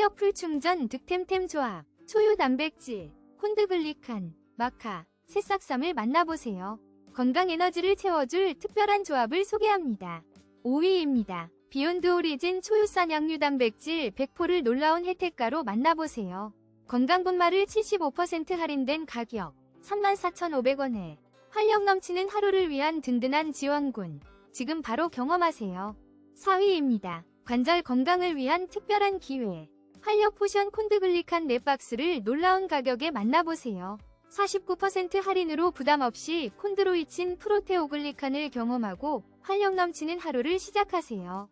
활력풀 충전 득템템 조합, 초유 단백질, 콘드글리칸, 마카, 새싹삼을 만나보세요. 건강 에너지를 채워줄 특별한 조합을 소개합니다. 5위입니다. 비욘드 오리진 초유산 양류 단백질 100포를 놀라운 혜택가로 만나보세요. 건강 분말을 75% 할인된 가격 34,500원에 활력 넘치는 하루를 위한 든든한 지원군. 지금 바로 경험하세요. 4위입니다. 관절 건강을 위한 특별한 기회. 활력 포션 콘드글리칸 4박스를 놀라운 가격에 만나보세요. 49% 할인으로 부담 없이 콘드로이친 프로테오글리칸을 경험하고 활력 넘치는 하루를 시작하세요.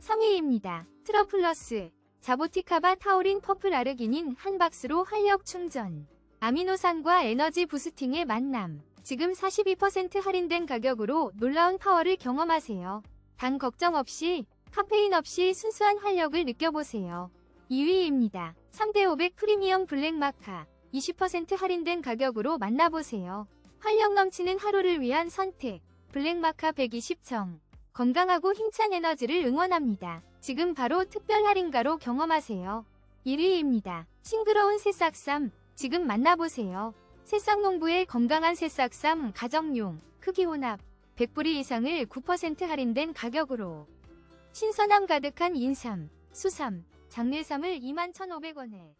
3위입니다. 트러플러스 자보티카바 타우린 퍼플 아르기닌 한 박스로 활력 충전. 아미노산과 에너지 부스팅의 만남. 지금 42% 할인된 가격으로 놀라운 파워를 경험하세요. 당 걱정 없이 카페인 없이 순수한 활력을 느껴보세요. 2위입니다. 3대500 프리미엄 블랙 마카 20% 할인된 가격으로 만나보세요. 활력 넘치는 하루를 위한 선택 블랙 마카 120청 건강하고 힘찬 에너지를 응원합니다. 지금 바로 특별 할인가로 경험하세요. 1위입니다. 싱그러운 새싹쌈 지금 만나보세요. 새싹농부의 건강한 새싹쌈 가정용 크기 혼합 100불이 이상을 9% 할인된 가격으로 신선함 가득한 인삼, 수삼, 장례삼을 21,500원에